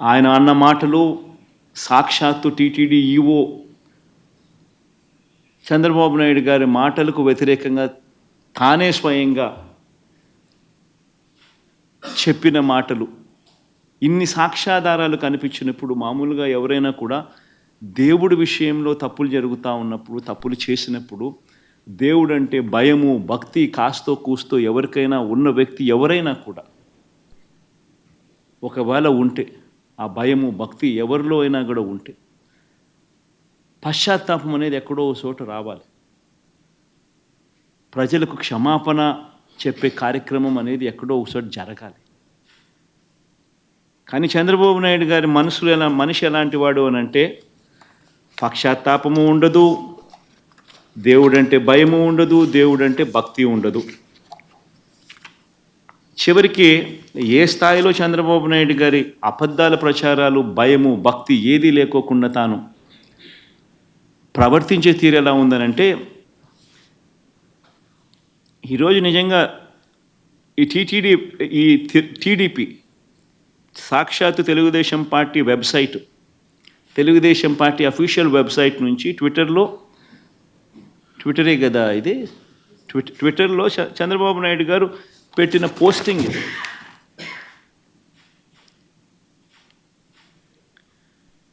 ఆయన అన్న మాటలు సాక్షాత్తు టీటీడీ ఈఓ చంద్రబాబు నాయుడు గారి మాటలకు వ్యతిరేకంగా తానే స్వయంగా చెప్పిన మాటలు. ఇన్ని సాక్ష్యాధారాలు కనిపించినప్పుడు మామూలుగా ఎవరైనా కూడా దేవుడి విషయంలో తప్పులు జరుగుతూ ఉన్నప్పుడు తప్పులు చేసినప్పుడు దేవుడు అంటే భయము భక్తి కాస్తో కూస్తో ఎవరికైనా ఉన్న వ్యక్తి ఎవరైనా కూడా ఒకవేళ ఉంటే ఆ భయము భక్తి ఎవరిలో అయినా కూడా ఉంటే పశ్చాత్తాపం అనేది ఎక్కడో ఓ చోట రావాలి. ప్రజలకు క్షమాపణ చెప్పే కార్యక్రమం అనేది ఎక్కడో ఒకసారి చోట జరగాలి. కానీ చంద్రబాబు నాయుడు గారి మనసులో ఎలా మనిషి ఎలాంటి వాడు అని అంటే పక్షాత్తాపము ఉండదు దేవుడంటే భయము ఉండదు దేవుడంటే భక్తి ఉండదు. చివరికి ఏ స్థాయిలో చంద్రబాబు నాయుడు గారి అబద్ధాల ప్రచారాలు భయము భక్తి ఏది లేకోకుండా తాను ప్రవర్తించే తీరు ఎలా ఉందనంటే ఈరోజు నిజంగా ఈ టీటీడీ ఈ టీడీపీ సాక్షాత్తు Telugu Desam party website Telugu Desam party official website నుంచి ట్విట్టర్లో ట్విట్టరే కదా ఇది? ట్విట్ ట్విట్టర్లో చ- చంద్రబాబు నాయుడు గారు పెట్టిన పోస్టింగ్ ఇది.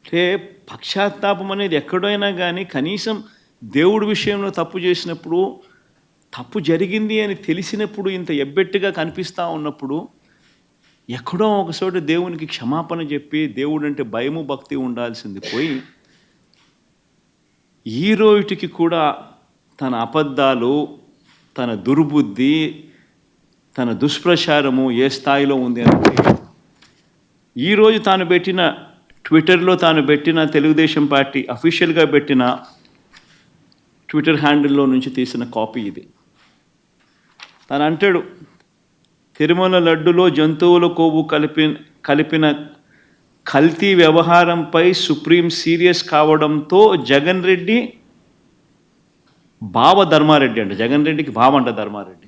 అంటే పక్షాత్తాపం అనేది ఎక్కడైనా కానీ కనీసం దేవుడి విషయంలో తప్పు చేసినప్పుడు తప్పు జరిగింది అని తెలిసినప్పుడు ఇంత ఎబ్బెట్టుగా కనిపిస్తూ ఉన్నప్పుడు ఎక్కడో ఒకచోట దేవునికి క్షమాపణ చెప్పి దేవుడు అంటే భయము భక్తి ఉండాల్సింది పోయి ఈ రోజుకి కూడా తన అబద్ధాలు తన దుర్బుద్ధి తన దుష్ప్రచారము ఏ స్థాయిలో ఉంది అంటే ఈరోజు తాను పెట్టిన ట్విట్టర్లో తాను పెట్టిన తెలుగుదేశం పార్టీ అఫీషియల్గా పెట్టిన ట్విట్టర్ హ్యాండిల్లో నుంచి తీసిన కాపీ ఇది. తను అంటాడు తిరుమల లడ్డులో జంతువుల కొవ్వు కలిపి కలిపిన కల్తీ వ్యవహారంపై సుప్రీం సీరియస్ కావడంతో జగన్ రెడ్డి బావ ధర్మారెడ్డి అంట. జగన్ రెడ్డికి బావ అంట ధర్మారెడ్డి.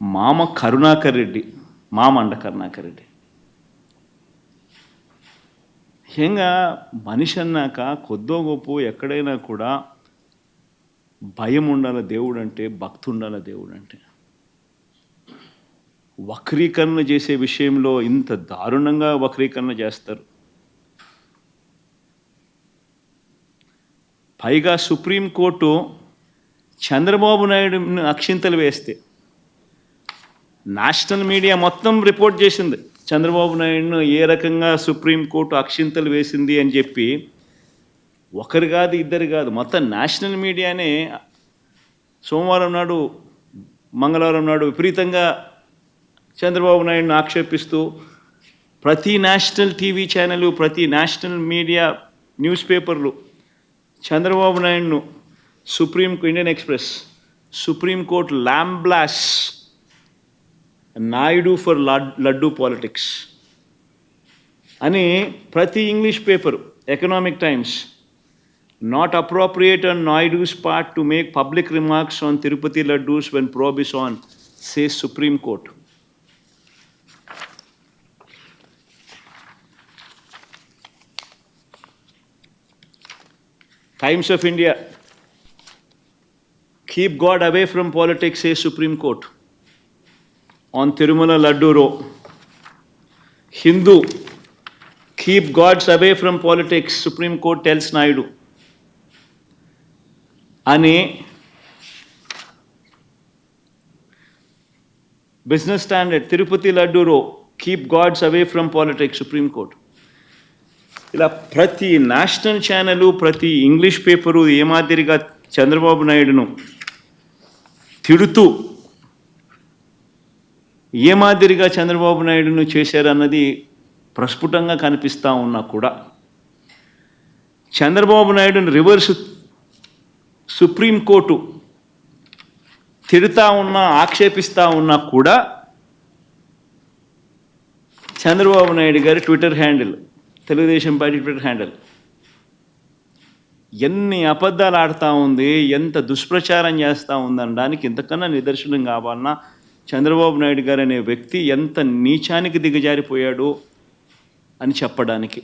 మామ కరుణాకర్ రెడ్డి మామండ కరుణాకర్ రెడ్డి. ముఖ్యంగా మనిషి అన్నాక కొద్దో గొప్ప ఎక్కడైనా కూడా భయం ఉండాల దేవుడు అంటే భక్తి ఉండాల దేవుడు అంటే వక్రీకరణ చేసే విషయంలో ఇంత దారుణంగా వక్రీకరణ చేస్తారు. పైగా సుప్రీంకోర్టు చంద్రబాబు నాయుడు అక్షింతలు వేస్తే నేషనల్ మీడియా మొత్తం రిపోర్ట్ చేసింది. చంద్రబాబు నాయుడును ఏ రకంగా సుప్రీంకోర్టు అక్షింతలు వేసింది అని చెప్పి ఒకరు కాదు ఇద్దరు కాదు మొత్తం నేషనల్ మీడియానే సోమవారం నాడు మంగళవారం నాడు విపరీతంగా చంద్రబాబు నాయుడును ఆక్షేపిస్తూ ప్రతి నేషనల్ టీవీ ఛానల్ ప్రతి నేషనల్ మీడియా న్యూస్ పేపర్లు Chandrababu నాయుడును Supreme Indian Express Supreme Court lambasts Naidu for laddu politics అని ప్రతి English paper Economic Times not appropriate on Naidu's part to make public remarks on Tirupati laddus when probe is on says Supreme Court Times of India. Keep God away from politics, says Supreme Court. On Tirumala Laddu Row. Hindu. Keep gods away from politics, Supreme Court tells Naidu. అని business standard Tirupati laddu row keep gods away from politics supreme court ఇలా ప్రతి national channel ప్రతి English paper ఏ మాదిరిగా చంద్రబాబు నాయుడును తిడుతూ ఏ మాదిరిగా చంద్రబాబు నాయుడును చేశారన్నది ప్రస్ఫుటంగా కనిపిస్తూ ఉన్నా కూడా చంద్రబాబు నాయుడుని రివర్స్ సుప్రీంకోర్టు తిడుతూ ఉన్నా ఆక్షేపిస్తూ ఉన్నా కూడా చంద్రబాబు నాయుడు గారి twitter handle Telugu Desam party twitter handle. ఎన్ని అబద్ధాలు ఆడుతూ ఉంది ఎంత దుష్ప్రచారం చేస్తూ ఉందనడానికి ఇంతకన్నా నిదర్శనం కావాలన్నా చంద్రబాబు నాయుడు గారు అనే వ్యక్తి ఎంత నీచానికి దిగజారిపోయాడో అని చెప్పడానికి.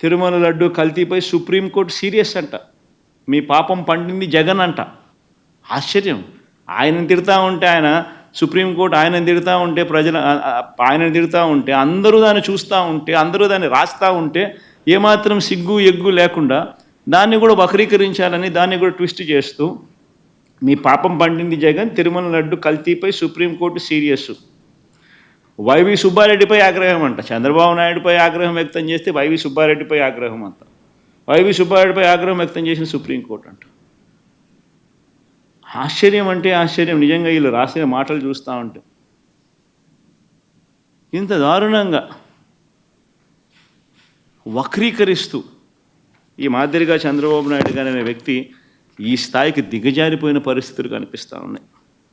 తిరుమల లడ్డు కల్తీపై సుప్రీంకోర్టు సీరియస్ అంట. మీ పాపం పండింది జగన్ అంట. ఆశ్చర్యం. ఆయనను తిడతా ఉంటే ఆయన సుప్రీంకోర్టు ఆయనను తిడతా ఉంటే ప్రజల ఆయన ఆయనను తిడతా ఉంటే అందరూ దాన్ని చూస్తూ ఉంటే అందరూ దాన్ని రాస్తూ ఉంటే ఏమాత్రం సిగ్గు ఎగ్గు లేకుండా దాన్ని కూడా వక్రీకరించాలని దాన్ని కూడా ట్విస్ట్ చేస్తూ మీ పాపం పండింది జగన్ తిరుమల లడ్డు కల్తీపై సుప్రీంకోర్టు సీరియస్. వైవి సుబ్బారెడ్డిపై ఆగ్రహం అంట. చంద్రబాబు నాయుడుపై ఆగ్రహం వ్యక్తం చేస్తే వైవి సుబ్బారెడ్డిపై ఆగ్రహం అంట. వైవి సుబ్బారెడ్డిపై ఆగ్రహం వ్యక్తం చేసిన సుప్రీంకోర్టు అంట. ఆశ్చర్యం అంటే ఆశ్చర్యం. నిజంగా వీళ్ళు రాసిన మాటలు చూస్తూ ఉంటే. ఇంత దారుణంగా వక్రీకరిస్తూ ఈ మాదిరిగా చంద్రబాబు నాయుడు గారు అనే వ్యక్తి ఈ స్థాయికి దిగజారిపోయిన పరిస్థితులు కనిపిస్తూ ఉన్నాయి.